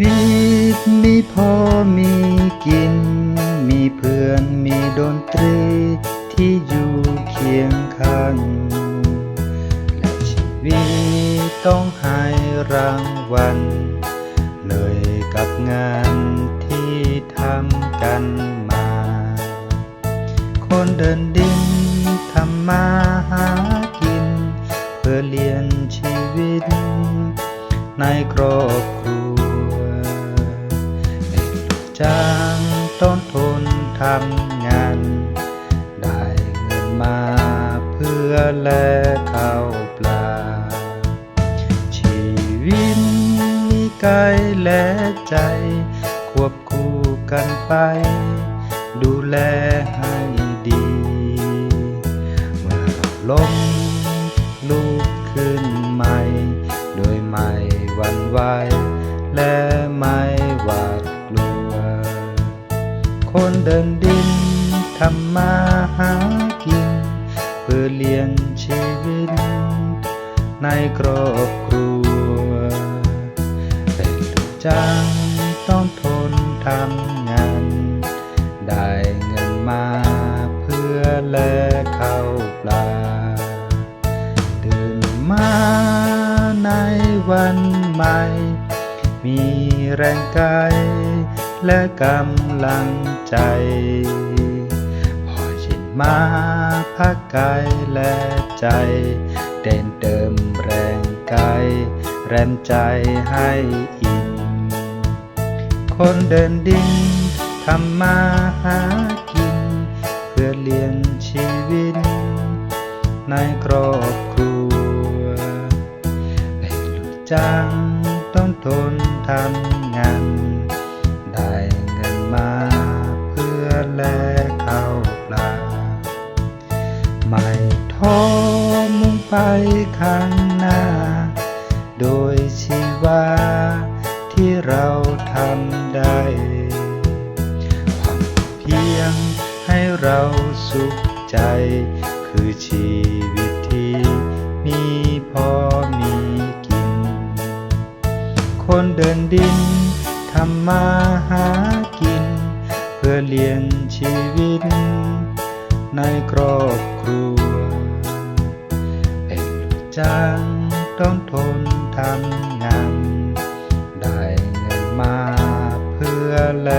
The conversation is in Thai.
มีพอมีกิน มีเพื่อนมีดนตรีที่อยู่เคียงข้าง และชีวิตต้องให้รางวัลเหนื่อยกับงานที่ทำกันมา คนเดินดินทำมาหากิน เพื่อเลี้ยงชีวิต ในครอบครัว จางต้นทุนทำงาน ได้เงินมาเพื่อแลกข้าวปลา ชีวิตมีกายและใจ ควบคู่กันไป ดูแลให้ดี เมื่อล้มลุกขึ้นใหม่ โดยไม่หวั่นไหวและไม่ เดินดินทำมาหากิน เพื่อเลี้ยงชีวิต ในครอบครัวเป็นลูกจ้างต้องทนทำงาน ได้เงินมาเพื่อแลกข้าวปลาตื่นมาในวันใหม่ มีแรงกาย และกำลังใจ พอชินมาพักกายและใจ เต้นเติมแรงกายแรมใจให้อิ่มคนเดินดินทำมาหากิน เพื่อเลี้ยงชีวิต ในครอบครัวเป็นลูกจ้างต้องทนทำงาน แลกข้าวปลา ไม่ท้อมุ่งไปข้างหน้า โดยชีวาที่เราทำได้ความเพียงให้เราสุขใจ คือชีวิตที่มีพอมีกิน คนเดินดินทำมาหา พื่อเลี้ยงชีวิต ในครอบครัว เป็นลูกจ้างต้องทนทำงาน ได้เงินมาเพื่อแล